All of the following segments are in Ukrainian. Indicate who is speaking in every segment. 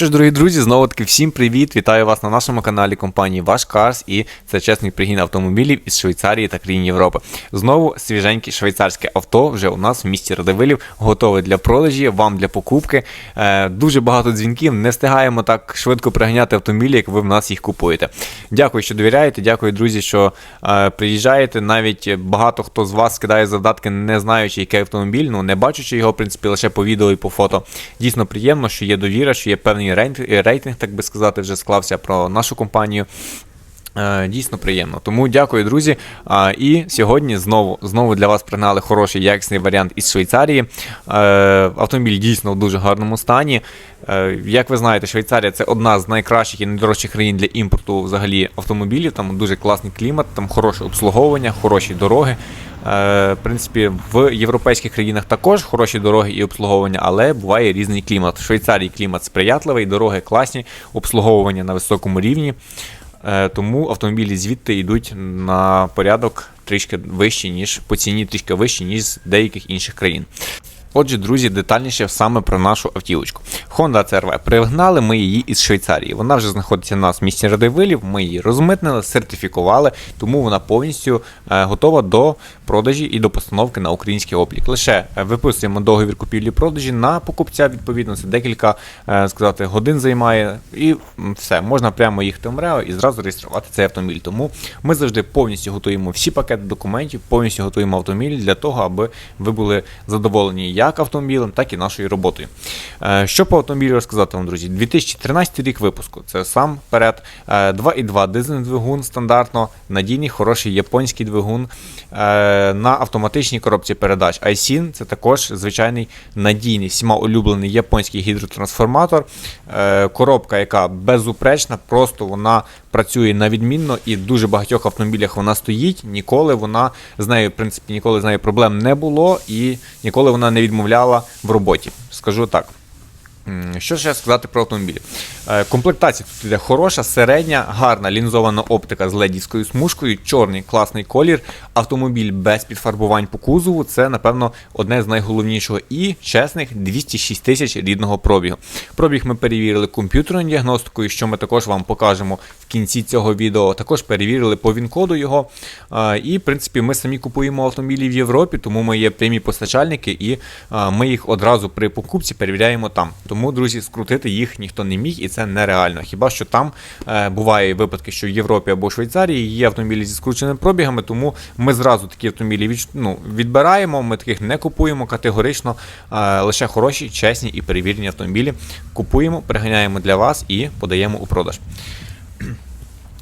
Speaker 1: Що ж, дорогі друзі, знову таки всім привіт! Вітаю вас на нашому каналі компанії Ваш Карс і це чесний пригін автомобілів із Швейцарії та країн Європи. Знову свіженьке швейцарське авто вже у нас в місті Радивилів, готове для продажі, вам для покупки. Е, дуже багато дзвінків, не встигаємо так швидко приганяти автомобілі, як ви в нас їх купуєте. Дякую, що довіряєте. Дякую, друзі, що е, приїжджаєте. Навіть багато хто з вас скидає завдатки, не знаючи, який автомобіль, ну не бачучи його, в принципі, лише по відео і по фото. Дійсно приємно, що є довіра, що є певний рейтинг, рейтинг, так би сказати, вже склався про нашу компанію. Е, Дійсно приємно. Тому дякую, друзі. І сьогодні знову знову для вас пригнали хороший якісний варіант із Швейцарії. Е, Автомобіль дійсно в дуже гарному стані. Е, Як ви знаєте, Швейцарія це одна з найкращих і найдорожчих країн для імпорту взагалі автомобілів. Там дуже класний клімат, там хороше обслуговування, хороші дороги. Е, В принципі, в європейських країнах також хороші дороги і обслуговування, але буває різний клімат. В Швейцарії клімат сприятливий, дороги класні, обслуговування на високому рівні. Е, Тому автомобілі звідти йдуть на порядок трішки вищі, ніж по ціні трішки вищі, ніж з деяких інших країн. Отже, друзі, детальніше саме про нашу автівочку. Honda CRV. Пригнали ми її із Швейцарії. Вона вже знаходиться у нас в місті Радивилів. Ми її розмитнили, сертифікували, тому вона повністю е, готова до продажі і до постановки на український облік. Лише е, виписуємо договір купівлі-продажі на покупця. Відповідно, це декілька е, сказати годин займає, і все можна прямо їхати в МРЕО і зразу реєструвати цей автомобіль. Тому ми завжди повністю готуємо всі пакети документів, повністю готуємо автомобіль для того, аби ви були задоволені як автомобілем, так і нашою роботою. Е, Що по автомобілю розказати вам, друзі? 2013 рік випуску. Це сам перед 2,2 дизельний двигун стандартно, надійний, хороший японський двигун е, на автоматичній коробці передач. iSIN це також звичайний надійний, всіма улюблений японський гідротрансформатор. Е, Коробка, яка безупречна, просто вона працює на відмінно і в дуже багатьох автомобілях вона стоїть. Ніколи вона з нею, в принципі, ніколи з нею проблем не було і ніколи вона не відмовляла в роботі. Скажу так. Що ще сказати про автомобілі? Е, Комплектація тут іде хороша, середня, гарна лінзована оптика з ледівською смужкою, чорний класний колір, автомобіль без підфарбувань по кузову. Це, напевно, одне з найголовнішого. І чесних 206 тисяч рідного пробігу. Пробіг ми перевірили комп'ютерною діагностикою, що ми також вам покажемо в кінці цього відео. Також перевірили по він-коду його. Е, І, в принципі, ми самі купуємо автомобілі в Європі, тому ми є прямі постачальники, і е, ми їх одразу при покупці перевіряємо там. Тому, друзі, скрутити їх ніхто не міг, і це нереально. Хіба що там е, буває випадки, що в Європі або Швейцарії є автомобілі зі скрученими пробігами, тому ми зразу такі автомобілі від, ну, відбираємо. Ми таких не купуємо категорично. Е, лише хороші, чесні і перевірені автомобілі купуємо, приганяємо для вас і подаємо у продаж.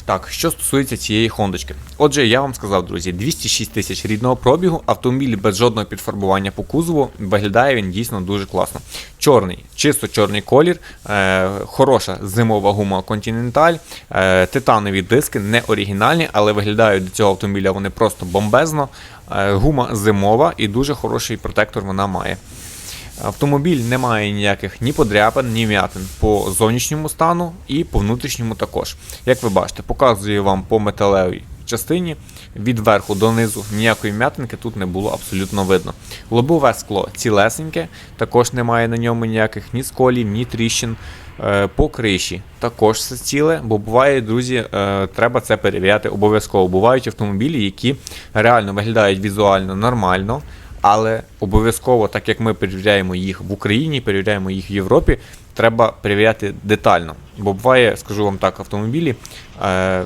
Speaker 1: Так, що стосується цієї хондочки. Отже, я вам сказав, друзі, 206 тисяч рідного пробігу, автомобіль без жодного підфарбування по кузову, виглядає він дійсно дуже класно. Чорний, чисто чорний колір, е, хороша зимова гума Continental, е, титанові диски, не оригінальні, але виглядають до цього автомобіля вони просто бомбезно. Е, гума зимова і дуже хороший протектор вона має. Автомобіль не має ніяких ні подряпин, ні м'ятин по зовнішньому стану і по внутрішньому також. Як ви бачите, показую вам по металевій частині від верху до низу ніякої м'ятинки тут не було абсолютно видно. Лобове скло цілесеньке, також немає на ньому ніяких ні сколів, ні тріщин. Е, По криші також все ціле, бо буває, друзі, е, треба це перевіряти обов'язково. Бувають автомобілі, які реально виглядають візуально нормально, але обов'язково, так як ми перевіряємо їх в Україні, перевіряємо їх в Європі, треба перевіряти детально. Бо буває, скажу вам так, автомобілі. Е,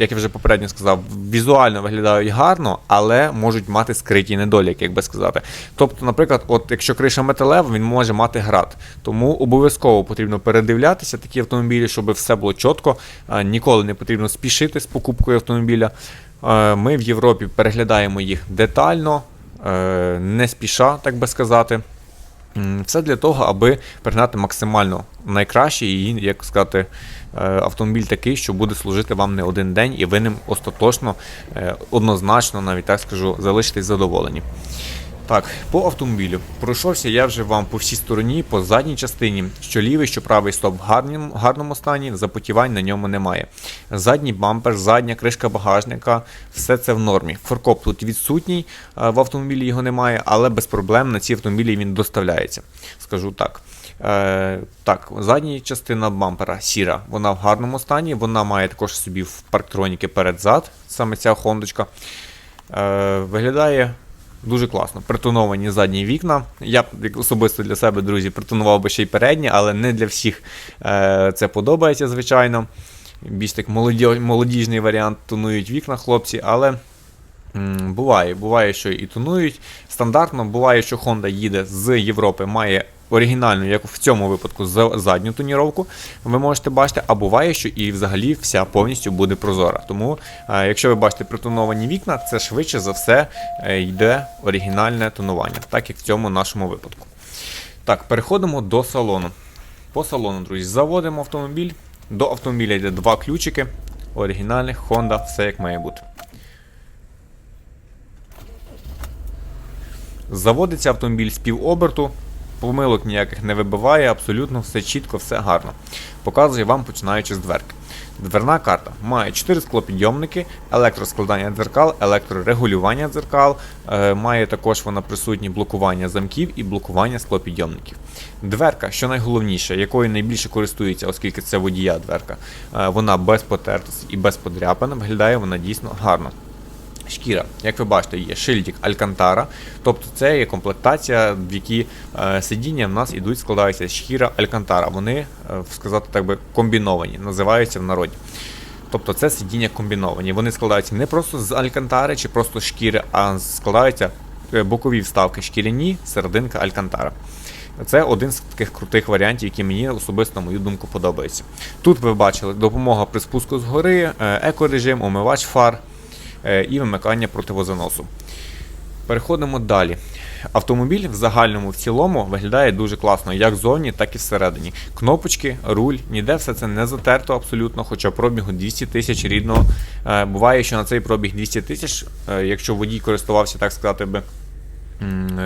Speaker 1: як я вже попередньо сказав, візуально виглядають гарно, але можуть мати скриті недоліки, як би сказати. Тобто, наприклад, от якщо криша металева, він може мати град. Тому обов'язково потрібно передивлятися такі автомобілі, щоб все було чітко. Е, Ніколи не потрібно спішити з покупкою автомобіля. Е, Ми в Європі переглядаємо їх детально, не спіша, так би сказати. Все для того, аби пригнати максимально найкраще і, як сказати, е, автомобіль такий, що буде служити вам не один день, і ви ним остаточно, е, однозначно, навіть так скажу, залишитесь задоволені. Так, по автомобілю. Пройшовся я вже вам по всій стороні, по задній частині, що лівий, що правий стоп в гарному, гарному стані, запотівань на ньому немає. Задній бампер, задня кришка багажника, все це в нормі. Форкоп тут відсутній, е, в автомобілі його немає, але без проблем на ці автомобілі він доставляється. Скажу так. Е, так, задня частина бампера сіра, вона в гарному стані, вона має також собі в парктроніки перед-зад, саме ця хондочка. Е, виглядає дуже класно. Притоновані задні вікна. Я б особисто для себе, друзі, притонував би ще й передні, але не для всіх е, це подобається, звичайно. Більш так молоді, молодіжний варіант тонують вікна хлопці, але. Буває, буває, що і тонують стандартно. Буває, що Honda їде з Європи, має оригінальну, як в цьому випадку, задню тоніровку. Ви можете бачити, а буває, що і взагалі вся повністю буде прозора. Тому, е, якщо ви бачите притоновані вікна, це швидше за все е, йде оригінальне тонування, так як в цьому нашому випадку. Так, переходимо до салону. По салону, друзі, заводимо автомобіль. До автомобіля йде два ключики. Оригінальних Honda, все як має бути. Заводиться автомобіль з півоберту, помилок ніяких не вибиває, абсолютно все чітко, все гарно. Показую вам починаючи з дверки. Дверна карта має 4 склопідйомники, електроскладання дзеркал, електрорегулювання дзеркал, е, має також вона присутні блокування замків і блокування склопідйомників. Дверка, що найголовніше, якою найбільше користується, оскільки це водія дверка, е, вона без потертості і без подряпин, виглядає вона дійсно гарно. Шкіра, як ви бачите, є шильдик Алькантара, тобто це є комплектація, в якій е, сидіння в нас ідуть, складаються шкіра Алькантара. Вони, е, сказати так би, комбіновані, називаються в народі. Тобто це сидіння комбіновані. Вони складаються не просто з алькантари чи просто шкіри, а складаються е, бокові вставки шкіряні, серединка алькантара. Це один з таких крутих варіантів, які мені особисто, на мою думку, подобаються. Тут ви бачили допомога при спуску з гори, екорежим, омивач фар і вимикання противозаносу. Переходимо далі. Автомобіль в загальному в цілому виглядає дуже класно, як ззовні, так і всередині. Кнопочки, руль, ніде все це не затерто абсолютно, хоча пробігу 200 тисяч рідного. Е, Буває, що на цей пробіг 200 тисяч, е, якщо водій користувався, так сказати би.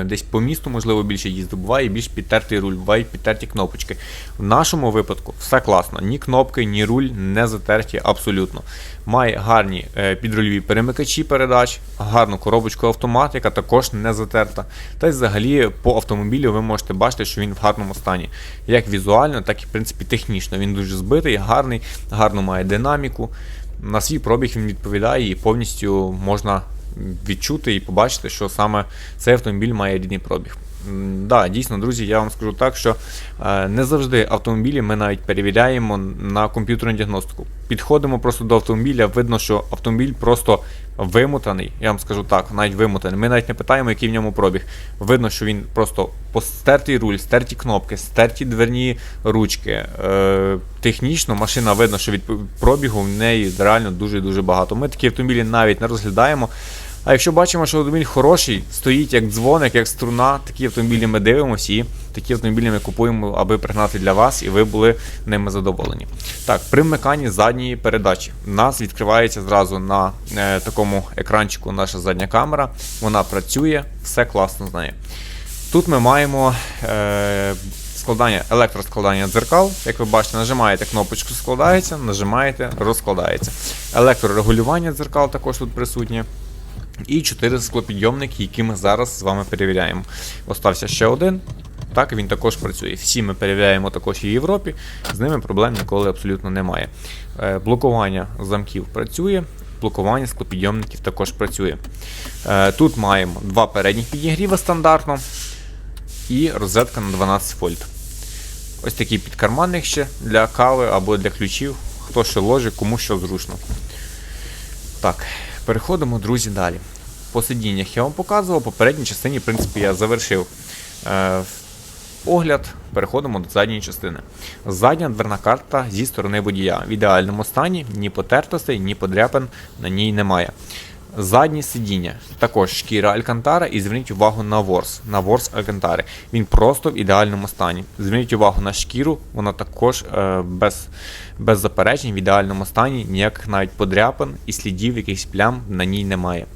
Speaker 1: Десь по місту, можливо, більше їздив, буває більш підтертий руль, бувають підтерті кнопочки. В нашому випадку все класно. Ні кнопки, ні руль не затерті абсолютно. Має гарні е, підрульові перемикачі передач, гарну коробочку автомат, яка також не затерта. Та й взагалі по автомобілю ви можете бачити, що він в гарному стані. Як візуально, так і в принципі технічно. Він дуже збитий, гарний, гарно має динаміку. На свій пробіг він відповідає і повністю можна відчути і побачити, що саме цей автомобіль має рідний пробіг. Да, дійсно, друзі, я вам скажу так, що е, не завжди автомобілі ми навіть перевіряємо на комп'ютерну діагностику. Підходимо просто до автомобіля, видно, що автомобіль просто вимотаний. Я вам скажу так, навіть вимотаний. Ми навіть не питаємо, який в ньому пробіг. Видно, що він просто постертий руль, стерті кнопки, стерті дверні ручки. Е, технічно машина видно, що від пробігу в неї реально дуже-дуже багато. Ми такі автомобілі навіть не розглядаємо. А якщо бачимо, що автомобіль хороший, стоїть як дзвоник, як струна, такі автомобілі ми дивимося і такі автомобілі ми купуємо, аби пригнати для вас, і ви були ними задоволені. Так, при вмиканні задньої передачі у нас відкривається зразу на е, такому екранчику наша задня камера. Вона працює, все класно з нею. Тут ми маємо е, складання, електроскладання дзеркал. Як ви бачите, нажимаєте кнопочку складається, нажимаєте, розкладається. Електрорегулювання дзеркал також тут присутнє. І 4 склопідйомники, які ми зараз з вами перевіряємо. Остався ще один. Так, він також працює. Всі ми перевіряємо також і в Європі, з ними проблем ніколи абсолютно немає. Е, блокування замків працює, блокування склопідйомників також працює. Е, тут маємо два передніх підігріва стандартно і розетка на 12 вольт. Ось такий підкарманник ще для кави або для ключів. Хто що ложить, кому що зручно. Так, переходимо, друзі, далі. По сидіннях я вам показував, по передній частині, в принципі, я завершив е, огляд. Переходимо до задньої частини. Задня дверна карта зі сторони водія. В ідеальному стані, ні потертостей, ні подряпин на ній немає. Заднє сидіння, також шкіра Алькантара, і зверніть увагу на ворс, на ворс Алькантари. Він просто в ідеальному стані. Зверніть увагу на шкіру, вона також е, без, без заперечень в ідеальному стані, ніяких навіть подряпин і слідів якихось плям на ній немає.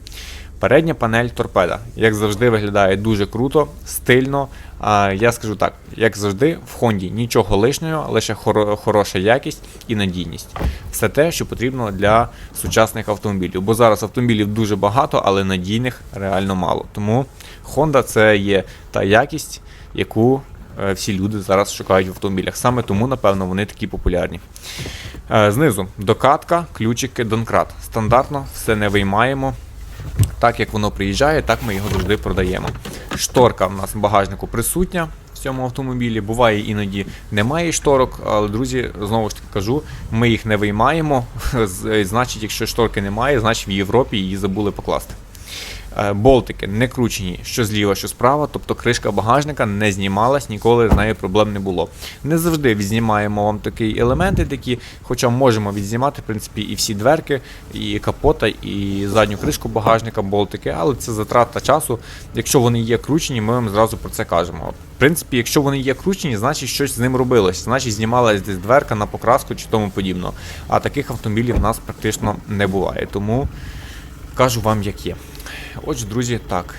Speaker 1: Передня панель торпеда, як завжди, виглядає дуже круто, стильно. А, я скажу так, як завжди, в Хонді нічого лишнього, лише хоро- хороша якість і надійність. Все те, що потрібно для сучасних автомобілів. Бо зараз автомобілів дуже багато, але надійних реально мало. Тому Honda це є та якість, яку е, всі люди зараз шукають в автомобілях. Саме тому, напевно, вони такі популярні. Е, Знизу докатка, ключики, донкрат. Стандартно все не виймаємо. Так як воно приїжджає, так ми його завжди продаємо. Шторка в нас в багажнику присутня в цьому автомобілі. Буває іноді немає шторок, але друзі, знову ж таки кажу, ми їх не виймаємо. Значить, якщо шторки немає, значить в Європі її забули покласти. Е, Болтики не кручені, що зліва, що справа, тобто кришка багажника не знімалась, ніколи з нею проблем не було. Не завжди відзнімаємо вам такі елементи, такі, хоча можемо відзнімати, в принципі, і всі дверки, і капота, і задню кришку багажника, болтики, але це затрата часу. Якщо вони є кручені, ми вам зразу про це кажемо. В принципі, якщо вони є кручені, значить щось з ним робилось, значить знімалась десь дверка на покраску чи тому подібно. А таких автомобілів в нас практично не буває. Тому кажу вам, як є. Отже, друзі, так.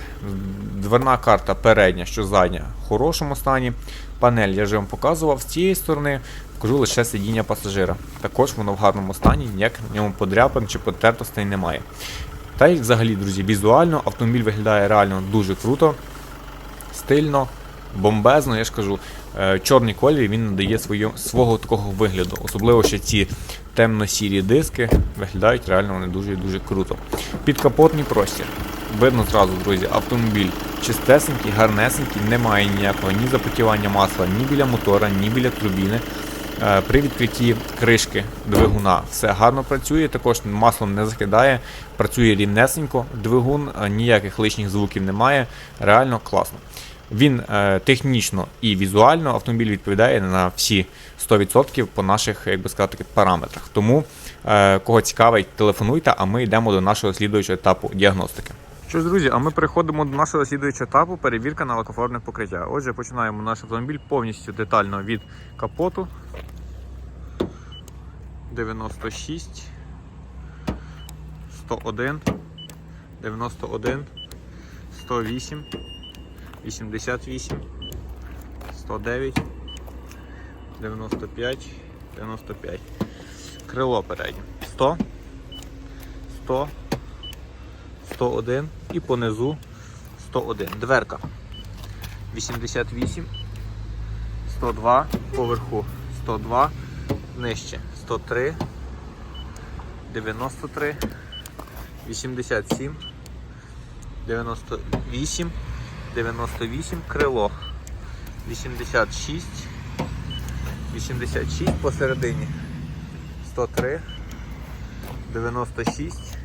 Speaker 1: Дверна карта передня, що задня в хорошому стані. Панель я вже вам показував з цієї сторони. Покажу лише сидіння пасажира. Також воно в гарному стані, ніяких на ньому подряпин чи потертостей немає. Та й взагалі, друзі, візуально автомобіль виглядає реально дуже круто, стильно, бомбезно, я ж кажу. Е, Чорний колір він надає свою, свого такого вигляду. Особливо ще ці темно-сірі диски виглядають реально вони дуже дуже круто. Підкапотний простір. Видно зразу, друзі, автомобіль чистесенький, гарнесенький, немає ніякого ні запотівання масла, ні біля мотора, ні біля турбіни. Е, При відкритті кришки двигуна все гарно працює, також маслом не закидає, працює рівнесенько, двигун, е, ніяких лишніх звуків немає, реально класно. Він е, технічно і візуально автомобіль відповідає на всі 100% по наших, як би сказати, параметрах. Тому, е, кого цікавить, телефонуйте, а ми йдемо до нашого слідуючого етапу діагностики. Що ж, друзі, а ми переходимо до нашого слідуючого етапу перевірка на лакофарбне покриття. Отже, починаємо наш автомобіль повністю детально від капоту. 96, 101, 91, 108, 88, 109, 95, 95. Крило переднє. 100, 100, 101 і понизу 101. Дверка. 88, 102, поверху 102, нижче 103, 93, 87, 98, 98, крило, 86, 86 посередині, 103, 96,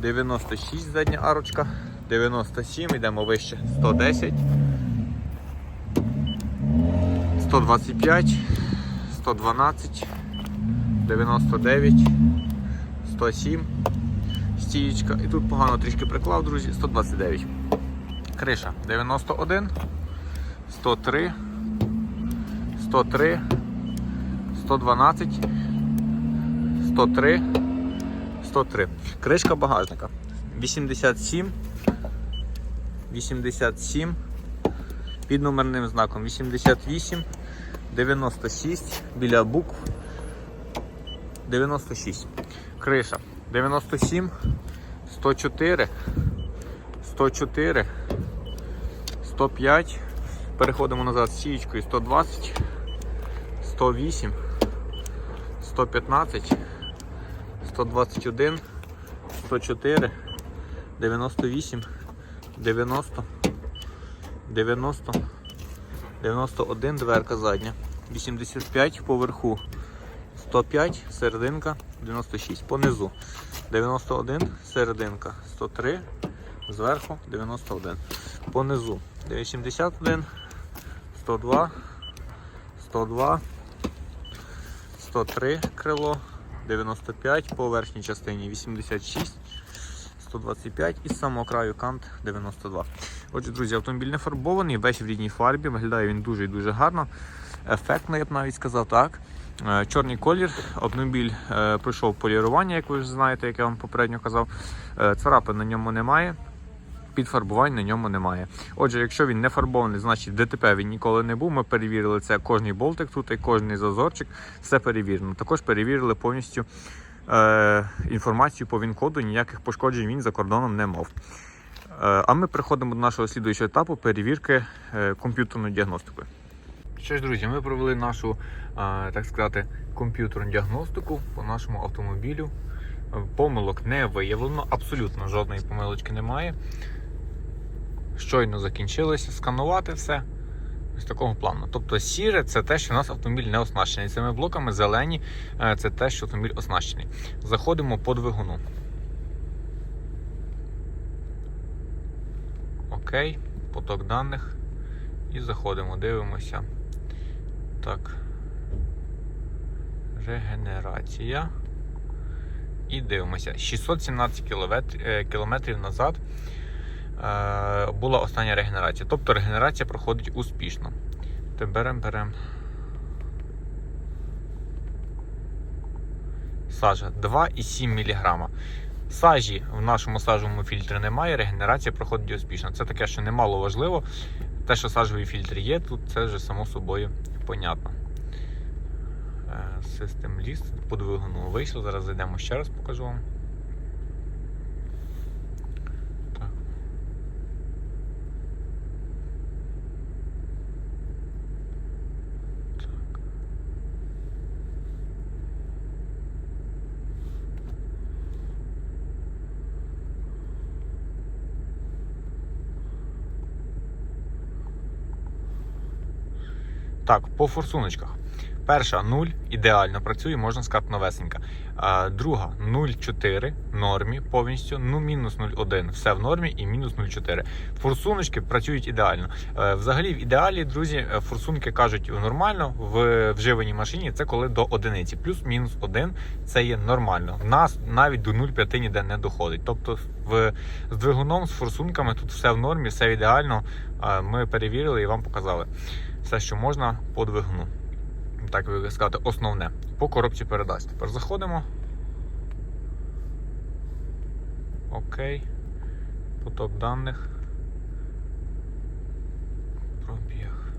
Speaker 1: 96 задня арочка, 97, йдемо вище, 110, 125, 112, 99, 107, стієчка. І тут погано трішки приклав, друзі, 129. Криша 91, 103, 103, 112, 103, 103. Кришка багажника 87, 87, під номерним знаком 88, 96, біля букв 96. Криша 97, 104, 104, 105. Переходимо назад з сієчкою 120, 108, 115, 121, 104, 98, 90, 90, 91 дверка задня, 85 поверху, 105 серединка, 96 понизу, 91 серединка, 103 зверху, 91 понизу, 81, 102, 102, 103 крило, 95 по верхній частині 86, 125 і з самого краю кант 92. Отже, друзі, автомобіль не фарбований, весь в рідній фарбі, виглядає він дуже і дуже гарно. Ефектно, я б навіть сказав так. Е, Чорний колір, автомобіль е, пройшов полірування, як ви вже знаєте, як я вам попередньо казав. Е, Царапин на ньому немає. Підфарбувань на ньому немає. Отже, якщо він не фарбований, значить ДТП він ніколи не був. Ми перевірили це кожний болтик тут і кожний зазорчик, все перевірено. Також перевірили повністю е, інформацію по він-коду, ніяких пошкоджень він за кордоном не мав. Е, а ми переходимо до нашого слідуючого етапу перевірки е, комп'ютерною діагностикою. Що ж, друзі, ми провели нашу, е, так сказати, комп'ютерну діагностику по нашому автомобілю. Помилок не виявлено, абсолютно жодної помилочки немає. Щойно закінчилося сканувати все. Ось такого плану. Тобто сіре це те, що у нас автомобіль не оснащений. Цими блоками зелені е, це те, що автомобіль оснащений. Заходимо по двигуну. Окей, поток даних. І заходимо, дивимося. Так. Регенерація. І дивимося. 617 е, кілометрів назад була остання регенерація. Тобто регенерація проходить успішно. Те беремо. Сажа 2,7 мг. Сажі в нашому сажовому фільтрі немає, регенерація проходить успішно. Це таке, що немало важливо. Те, що сажовий фільтр є, тут це вже само собою понятно. Систем ліст по двигуну вийшло. Зараз зайдемо ще раз, покажу вам. Так. Так. Так, по форсуночках. Перша 0 ідеально працює, можна сказати, новесенька. Друга 0,4 нормі повністю, ну мінус 0,1. Все в нормі і мінус 0,4. Форсуночки працюють ідеально. Е, Взагалі, в ідеалі, друзі, е, форсунки кажуть нормально в вживаній машині. Це коли до одиниці. Плюс-мінус 1 це є нормально. В нас навіть до 0,5 ніде не доходить. Тобто, в, з двигуном, з форсунками тут все в нормі, все ідеально. Е, Ми перевірили і вам показали все, що можна по двигуну так би сказати, основне. По коробці передач. Тепер заходимо. Окей. Поток даних. Пробіг.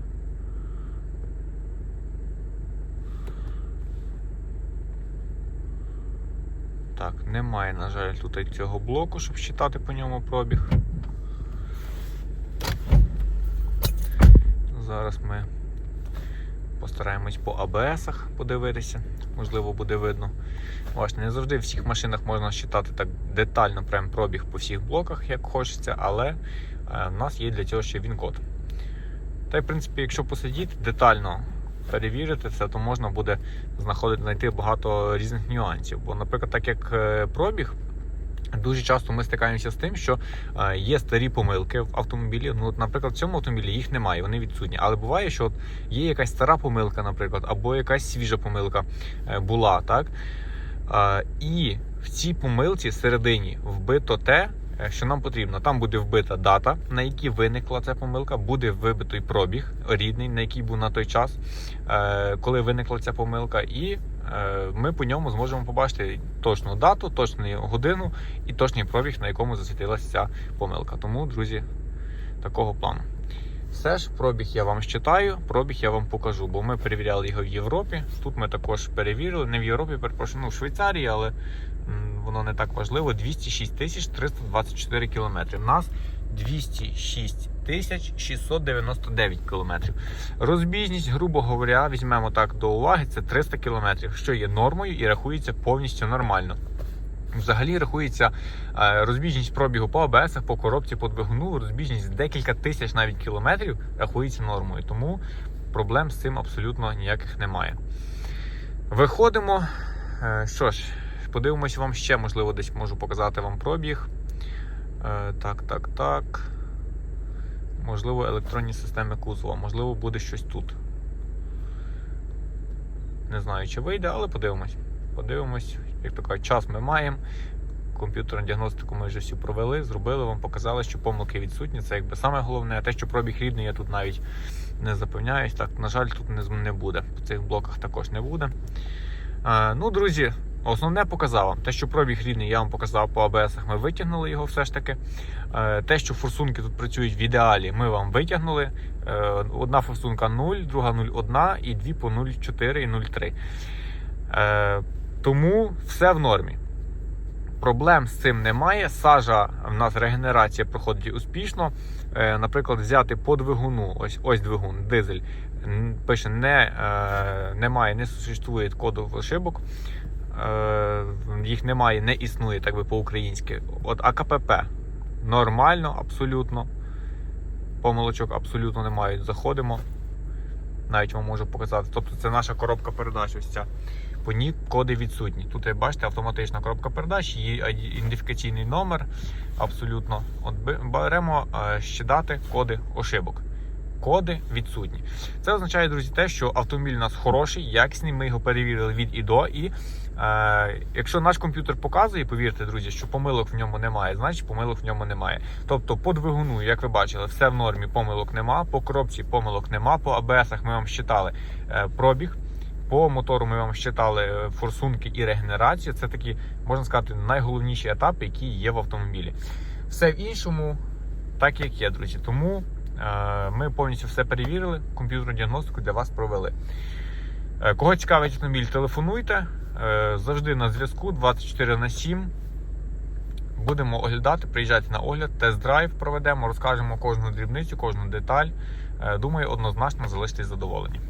Speaker 1: Так, немає, на жаль, тут цього блоку, щоб считати по ньому пробіг. Зараз ми Постараємось по АБСах подивитися, можливо, буде видно. Бачите, не завжди в всіх машинах можна считати так детально прям пробіг по всіх блоках, як хочеться, але е, в нас є для цього ще він-код. Та й, в принципі, якщо посидіти, детально перевірити це, то можна буде знаходити, знайти багато різних нюансів. Бо, наприклад, так як е, пробіг. Дуже часто ми стикаємося з тим, що е, є старі помилки в автомобілі. Ну, от, наприклад, в цьому автомобілі їх немає, вони відсутні. Але буває, що от є якась стара помилка, наприклад, або якась свіжа помилка е, була, так? Е, і в цій помилці всередині вбито те, що нам потрібно. Там буде вбита дата, на якій виникла ця помилка, буде вибитий пробіг рідний, на який був на той час, е, коли виникла ця помилка, і е, ми по ньому зможемо побачити точну дату, точну годину і точний пробіг, на якому засвітилася ця помилка. Тому, друзі, такого плану. Все ж, пробіг я вам щитаю, пробіг я вам покажу, бо ми перевіряли його в Європі. Тут ми також перевірили, не в Європі, перепрошую, ну в Швейцарії, але воно не так важливо. 206 тисяч 324 кілометри. У нас 206 тисяч 699 кілометрів. Розбіжність, грубо говоря, візьмемо так до уваги, це 300 кілометрів, що є нормою і рахується повністю нормально. Взагалі рахується е, розбіжність пробігу по АБС, по коробці, по двигуну, розбіжність декілька тисяч навіть кілометрів рахується нормою. Тому проблем з цим абсолютно ніяких немає. Виходимо. Е, Що ж, подивимося вам ще, можливо, десь можу показати вам пробіг. Е, Так, так, так. Можливо, електронні системи кузова, можливо, буде щось тут. Не знаю, чи вийде, але подивимось. Подивимось, як то кажуть, час ми маємо. комп'ютерну діагностику ми вже всю провели, зробили вам, показали, що помилки відсутні. Це якби саме головне. Те, що пробіг рідний, я тут навіть не запевняюсь. Так, на жаль, тут не, буде. В цих блоках також не буде. Е, ну, друзі, основне показав вам. Те, що пробіг рідний, я вам показав по АБСах, ми витягнули його все ж таки. Е, те, що форсунки тут працюють в ідеалі, ми вам витягнули. Е, одна форсунка 0, друга 0,1 і дві по 0,4 і 0,3. Е, тому все в нормі. Проблем з цим немає. Сажа в нас регенерація проходить успішно. Наприклад, взяти по двигуну, ось ось двигун, дизель. Пише, не, немає, не существує кодових ошибок. Е, їх немає, не існує, так би по-українськи. От АКПП нормально, абсолютно. Помилочок абсолютно немає. Заходимо. Навіть вам можу показати. Тобто це наша коробка передач. Ось ця. По ній коди відсутні. Тут, як бачите, автоматична коробка передач, її ідентифікаційний номер. Абсолютно. От беремо е, ще дати коди ошибок. Коди відсутні. Це означає, друзі, те, що автомобіль у нас хороший, якісний. Ми його перевірили від і до. І якщо наш комп'ютер показує, повірте, друзі, що помилок в ньому немає, значить помилок в ньому немає. Тобто по двигуну, як ви бачили, все в нормі, помилок нема. По коробці помилок нема. По АБСах ми вам щитали е, пробіг. По мотору ми вам щитали е, форсунки і регенерацію. Це такі, можна сказати, найголовніші етапи, які є в автомобілі. Все в іншому, так як є, друзі. Тому е, ми повністю все перевірили, комп'ютерну діагностику для вас провели. Е, кого цікавить автомобіль, телефонуйте. Е, завжди на зв'язку 24 на 7. Будемо оглядати, приїжджайте на огляд, тест-драйв проведемо, розкажемо кожну дрібницю, кожну деталь. Е, думаю, однозначно залишитесь задоволені.